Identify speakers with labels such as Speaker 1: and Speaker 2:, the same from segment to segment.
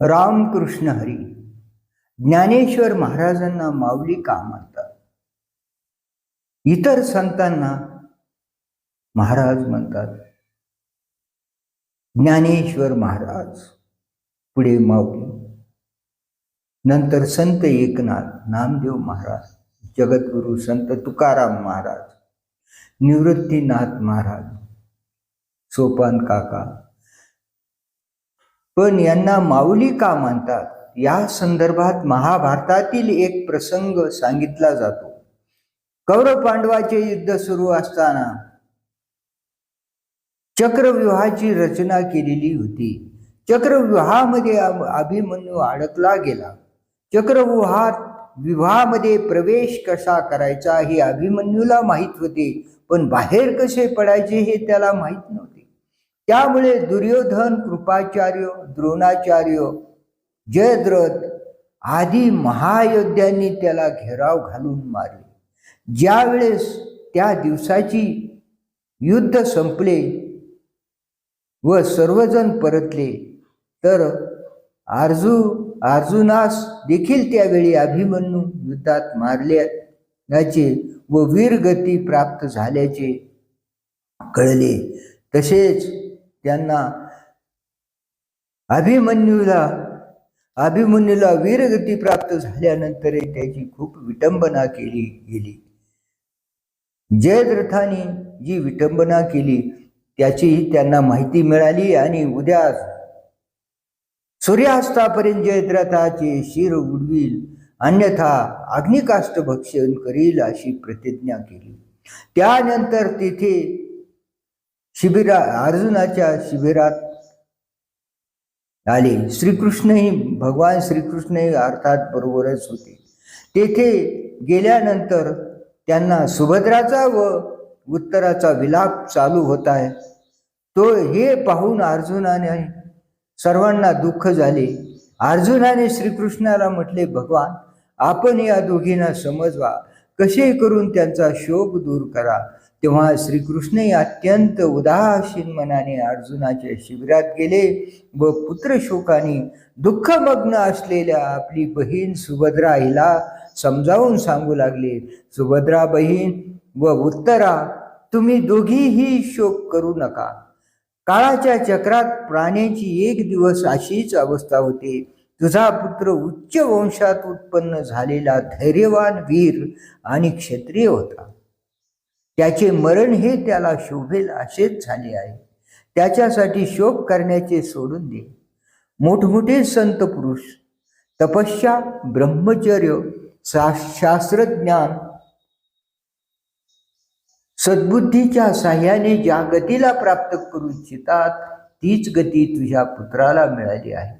Speaker 1: रामकृष्ण हरी. ज्ञानेश्वर महाराजांना माऊली का म्हणतात? इतर संतांना महाराज म्हणतात. ज्ञानेश्वर महाराज पुढे माऊली. नंतर संत एकनाथ नामदेव महाराज जगद्गुरु संत तुकाराम महाराज निवृत्तीनाथ महाराज सोपान काका पण यांना माऊली का मानतात? या संदर्भात महाभारतातील एक प्रसंग सांगितला जातो. कौरव पांडवाचे युद्ध सुरू असताना चक्रव्यूहाची रचना केलेली होती. चक्रव्यूहामध्ये अभिमन्यू अडकला गेला. चक्रव्यूहात विवाहामध्ये प्रवेश कसा करायचा हे अभिमन्यूला माहीत होते पण बाहेर कसे पडायचे हे त्याला माहीत नव्हते. त्यामुळे दुर्योधन कृपाचार्य द्रोणाचार्य जयद्रथ आदी महायोद्ध्यांनी त्याला घेराव घालून मारले. ज्यावेळेस त्या दिवसाची युद्ध संपले व सर्वजण परतले तर आर्जू अर्जुनास देखील त्यावेळी अभिमन्यू युद्धात मारल्याचे व वीरगती प्राप्त झाल्याचे कळले. तसेच यांना अभिमन्यूला अभिमन्यूला वीरगती प्राप्त झाल्यानंतर त्याची खूप विटंबना केली गेली. जयद्रथाने जी विटंबना केली त्याचीही त्यांना माहिती मिळाली आणि उद्या सूर्यास्तापर्यंत जयद्रथाचे शिर उडवील अन्यथा अग्निकाष्ट भक्षण करील अशी प्रतिज्ञा केली. त्यानंतर तेथे शिबिरा अर्जुनाच्या शिबिरात आले. श्रीकृष्णही भगवान श्रीकृष्णही अर्थात बरोबरच होते. तेथे गेल्यानंतर त्यांना सुभद्राचा व उत्तराचा विलाप चालू होत आहे. तो हे पाहून अर्जुनाने सर्वांना दुःख झाले. अर्जुनाने श्रीकृष्णाला म्हटले भगवान आपण या दोघींना समजवा. कसे करून त्यांचा शोक दूर करा? तेव्हा श्रीकृष्णही अत्यंत उदासीन मनाने अर्जुनाच्या शिबिरात गेले व पुत्रशोकाने दुःखमग्न असलेल्या आपली बहीण सुभद्रा हिला समजावून सांगू लागले सुभद्रा बहीण व उत्तरा तुम्ही दोघीही शोक करू नका. काळाच्या चक्रात प्राण्याची एक दिवस अशीच अवस्था होते. तुझा पुत्र उच्च वंशात उत्पन्न झालेला धैर्यवान वीर आणि क्षत्रिय होता. त्याचे मरण हे त्याला शोभेल असेच झाले आहे. त्याच्यासाठी शोक करण्याचे सोडून दे. मोठमोठे संत पुरुष तपस्या ब्रह्मचर्य शा शास्त्रज्ञान सद्बुद्धीच्या साह्याने ज्या गतीला प्राप्त करू इच्छितात तीच गती तुझ्या पुत्राला मिळाली आहे.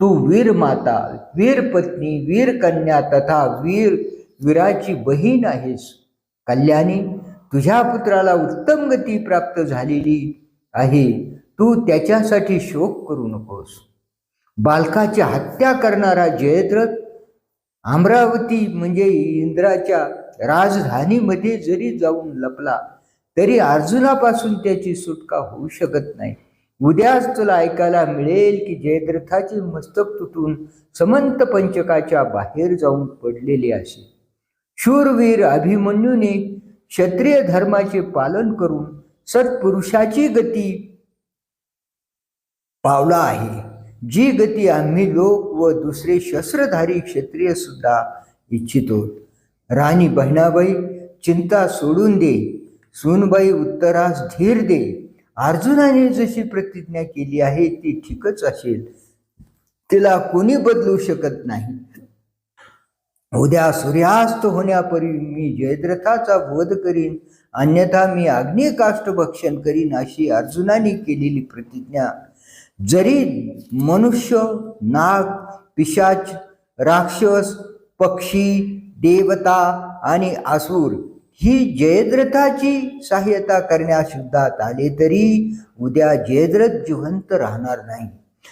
Speaker 1: तू वीर माता वीर पत्नी वीर कन्या तथा वीर वीराची बहीण आहेस. कल्याणी तुझ्या पुत्राला उत्तम गती प्राप्त झालेली आहे. तू त्याच्यासाठी शोक करू नकोस. बालकाची हत्या करणारा जयद्रथ अमरावती म्हणजे इंद्राच्या राजधानीमध्ये जरी जाऊन लपला तरी अर्जुनापासून त्याची सुटका होऊ शकत नाही. उद्याच तुला ऐकायला मिळेल की जयद्रथाचे मस्तक तुटून समंत पंचकाच्या बाहेर जाऊन पडलेले असे. शूरवीर अभिमन्यूने क्षत्रिय धर्माचे पालन करून सत्पुरुषाची गती पावला आहे. जी गती आम्ही लोक व दुसरे शस्त्रधारी क्षत्रिय सुद्धा इच्छितो. राणी बहिणाबाई चिंता सोडून दे. सोनबाई उत्तरास धीर दे. अर्जुनाने जशी प्रतिज्ञा केली आहे ती ठीकच असेल. तिला कोणी बदलू शकत नाही. उद्या सूर्यास्त होण्यापूर्वी मी जयद्रथाचा वध करीन. अन्यथा मी अग्निकाष्ट भक्षण करीन अशी अर्जुनाने केलेली प्रतिज्ञा. जरी मनुष्य नाग पिशाच राक्षस पक्षी देवता आणि आसूर ही जयद्रथाची सहाय्यता करण्यास युद्धात आले तरी उद्या जयद्रथ जिवंत राहणार नाही.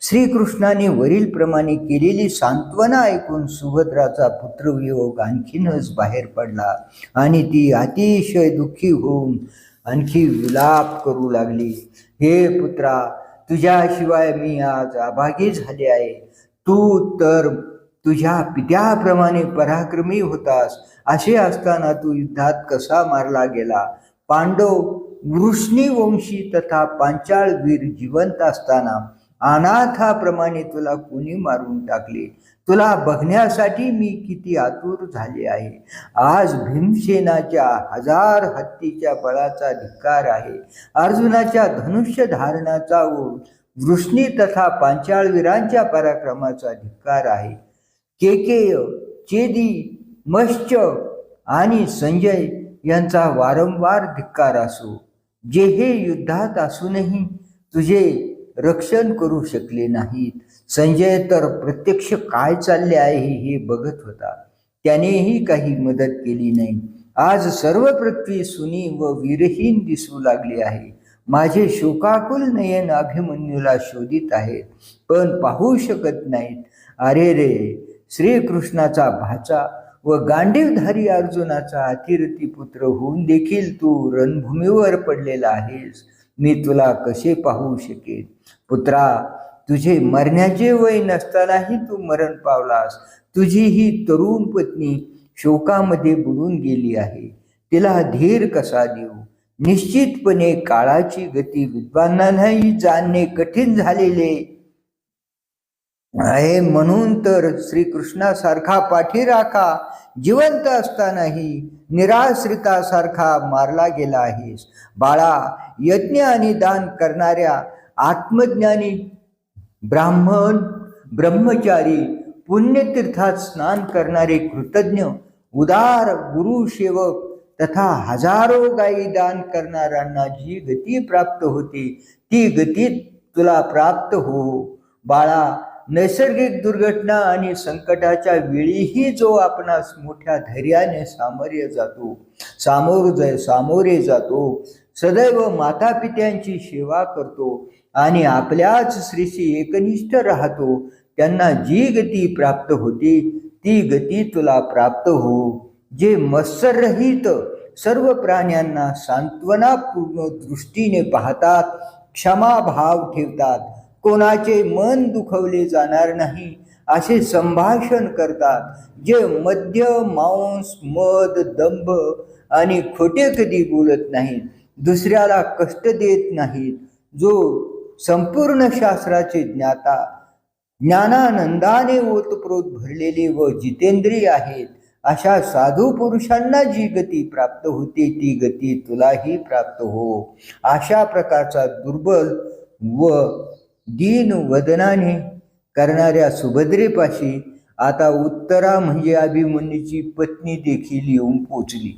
Speaker 1: श्रीकृष्णाने वरीलप्रमाणे केलेली सांत्वना ऐकून सुभद्राचा पुत्रवियोग आणखीनच बाहेर पडला आणि ती अतिशय दुःखी होऊन आणखी विलाप करू लागली. हे पुत्रा तुझ्याशिवाय मी आज अभागी झाले आहे. तू तर तुझ्या पित्याप्रमाणे पराक्रमी होतास. असे असताना तू युद्धात कसा मारला गेला? पांडव वृष्णीवंशी तथा पांचाळवीर जिवंत असताना अनाथाप्रमाणे तुला कोणी मारून टाकले? तुला बघण्यासाठी मी किती आतुर झाले आहे. आज भीमसेनाच्या हजार हत्तीच्या बळाचा धिक्कार आहे. अर्जुनाच्या धनुष्य धारणाचा व वृष्णी तथा पांचाळवीरांच्या पराक्रमाचा धिक्कार आहे. केकेय चेदी मश्च आणि संजय यांचा वारंवार धिक्कार असो. जे हे युद्धात असूनही तुझे रक्षण करू शकले नाहीत. संजय तर प्रत्यक्ष काय चालले आहे हे बघत होता. त्यानेही काही मदत केली नाही. आज सर्व पृथ्वी सुनी व वीरहीन दिसू लागली आहे. माझे शोकाकुल नयन अभिमन्यूला शोधित आहेत पण पाहू शकत नाहीत. अरे रे श्रीकृष्णाचा भाचा व गांडीवधारी अर्जुनाचा अतिरथी पुत्र होऊन देखील तू रणभूमीवर पडलेला आहेस. मी तुला कसे पाहू शकेन? पुत्रा तुझे मरण्याचे वय नसतानाही तू मरण पावलास. तुझी ही तरुण पत्नी शोकामध्ये बुडून गेली आहे. तिला धीर कसा देऊ? निश्चितपणे काळाची गती विद्वानांनाही जाणणे कठीण झालेले आहे म्हणून तर श्रीकृष्णासारखा पाठीराखा जिवंत असतानाही निराश्रितासारखा मारला गेला आहेस. बाळा यज्ञ आणि दान करणाऱ्या आत्मज्ञानी ब्राह्मण ब्रह्मचारी पुण्यतीर्थात स्नान करणारे कृतज्ञ उदार गुरु सेवक तथा हजारो गायी दान करणाऱ्यांना जी गती प्राप्त होते ती गती तुला प्राप्त हो. बाळा नैसर्गिक दुर्घटना आणि संकटाच्या वेळीही जो आपणास मोठ्या धैर्याने सामोरे जातो सामोर सामोरे जातो सदैव माता पित्यांची सेवा करतो आणि आपल्याच श्रीशी एकनिष्ठ राहतो त्यांना जी गती प्राप्त होते ती गती तुला प्राप्त हो. जे मत्सररहित सर्व प्राण्यांना सांत्वनापूर्ण दृष्टीने पाहतात क्षमाभाव ठेवतात कोणाचे मन दुखवले जाणार नाही असे संभाषण करतात. जे मद्य मांस मद दंभ आणि खोटे कधी बोलत नाहीत दुसऱ्याला कष्ट देत नाहीत. जो संपूर्ण शास्त्राचे ज्ञाता ज्ञानानंदाने ओतप्रोत भरलेले व जितेंद्रिय आहेत अशा साधू पुरुषांना जी गती प्राप्त होते ती गती तुलाही प्राप्त हो. अशा प्रकारचा दुर्बल व दीन वदनाने करणाऱ्या सुभद्रेपाशी आता उत्तरा म्हणजे अभिमन्यूची पत्नी देखील येऊन पोचली.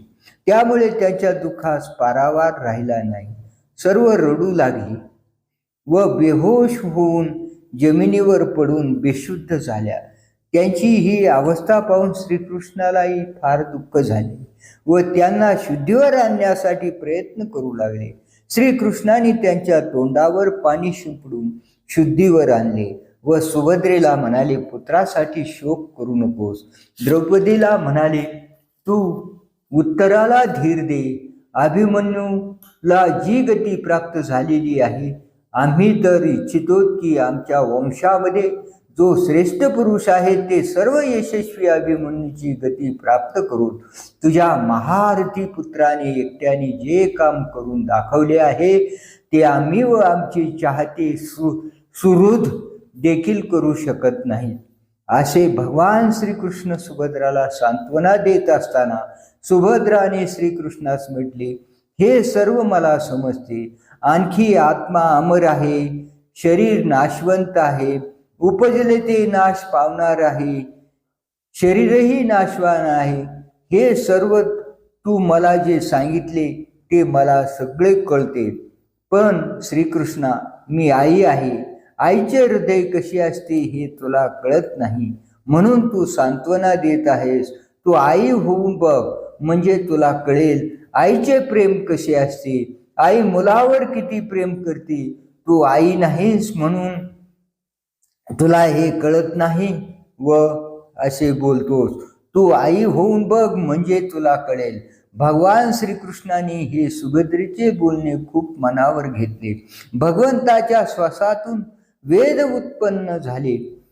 Speaker 1: त्यामुळे त्याच्या दुःखास पारावार राहिला नाही. सर्व रडू लागली व बेहोश होऊन जमिनीवर पडून बेशुद्ध झाल्या. त्यांची ही अवस्था पाहून श्रीकृष्णालाही फार दुःख झाले व त्यांना शुद्धीवर आणण्यासाठी प्रयत्न करू लागले. श्रीकृष्णाने त्यांच्या तोंडावर पाणी शिंपडून शुद्धीवर आणले व सुभद्रेला म्हणाले पुत्रासाठी शोक करू नकोस. द्रौपदीला म्हणाले तू उत्तराला धीर दे. अभिमन्यूला जी गती प्राप्त झालेली आहे आम्ही तर इच्छितो की आमच्या वंशामध्ये जो श्रेष्ठ पुरुष आहे ते सर्व यशस्वी अभिमन्यूची गती प्राप्त करून तुझ्या महारथी पुत्राने एकट्याने जे काम करून दाखवले आहे ते आम्ही व आमचे चाहते सु सुहृद देखील करू शकत नाहीत असे भगवान श्रीकृष्ण सुभद्राला सांत्वना देत असताना सुभद्राने श्रीकृष्णास म्हटले हे सर्व मला समजते. आणखी आत्मा अमर आहे शरीर नाशवंत आहे उपजले ते नाश पावणार आहे शरीरही नाशवान आहे. हे सर्व तू मला जे सांगितले ते मला सगळे कळते. पण श्रीकृष्णा मी आई आहे. आईचे हृदय कशी असते हे तुला कळत नाही. म्हणून तू सांत्वना देत आहेस. तू आई होऊन बघ म्हणजे तुला कळेल आईचे प्रेम कसे असते. आई मुलावर किती प्रेम करते. तू आई नाहीस म्हणून तुला हे कळत नाही व असे बोलतोस. तू आई होऊन बघ म्हणजे तुला कळेल. भगवान श्रीकृष्णाने हे सुभद्रेचे बोलणे खूप मनावर घेतले. भगवंताच्या श्वासातून वेद उत्पन्न झाले.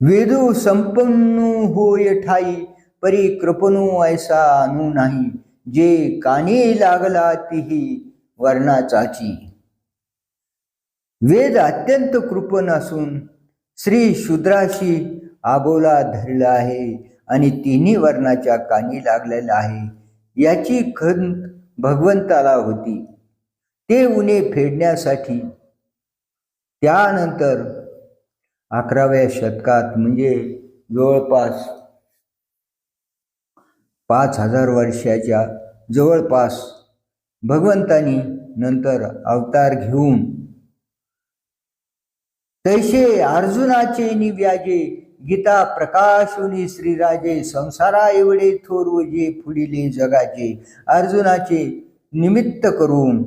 Speaker 1: वेदू संपन्नू होय ठाई परी कृपणू ऐसा अनु नाही. जे कानी लागला तिही वर्णाचाची. वेद अत्यंत कृपण असून श्री शूद्राशी आबोला धरला आहे आणि तिन्ही वर्णाच्या कानी लागलेला आहे. याची खंत भगवंताला होती. ते उणे फेडण्यासाठी. त्यानंतर अकराव्या शतकात म्हणजे जवळपास पाच हजार वर्षाच्या जवळपास भगवंतानी नंतर अवतार घेऊन तैसे अर्जुनाचे निव्याजे गीता प्रकाशुनी श्रीराजे संसारा एवढे थोर जे फुडिले जगाचे अर्जुनाचे निमित्त करून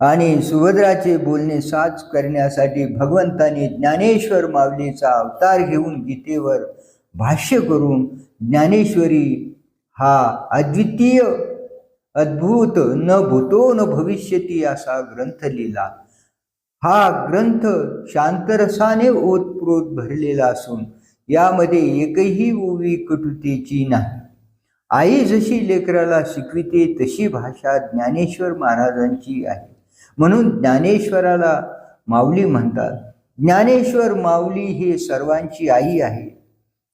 Speaker 1: आणि सुभद्राचे बोलणे साच करण्यासाठी भगवंताने ज्ञानेश्वर माऊलीचा अवतार घेऊन गीतेवर भाष्य करून ज्ञानेश्वरी हा अद्वितीय अद्भुत न भूतो न भविष्यती असा ग्रंथ लिहिला. हा ग्रंथ शांतरसाने ओतप्रोत भरलेला असून यामध्ये एकही ओवी कटुतेची नाही. आई जशी लेकराला शिकविते तशी भाषा ज्ञानेश्वर महाराजांची आहे. म्हणून ज्ञानेश्वराला माऊली म्हणतात ज्ञानेश्वर माऊली ही सर्वांची आई आहे.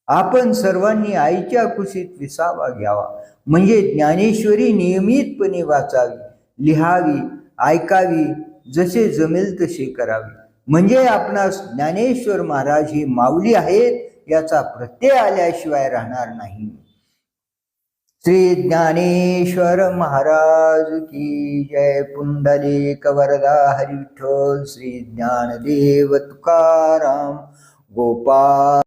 Speaker 1: आपण सर्वांनी आईच्या कुशीत विसावा घ्यावा. म्हणजे ज्ञानेश्वरी नियमितपणे वाचावी लिहावी ऐकावी जसे जमेल तसे करावे. म्हणजे आपणास ज्ञानेश्वर महाराज हे माऊली आहेत याचा प्रत्यय आल्याशिवाय राहणार नाही. श्री ज्ञानेश्वर महाराज की जय पुंडलिक वरदा हरिठोल श्री ज्ञानदेव तुकाराम गोपाल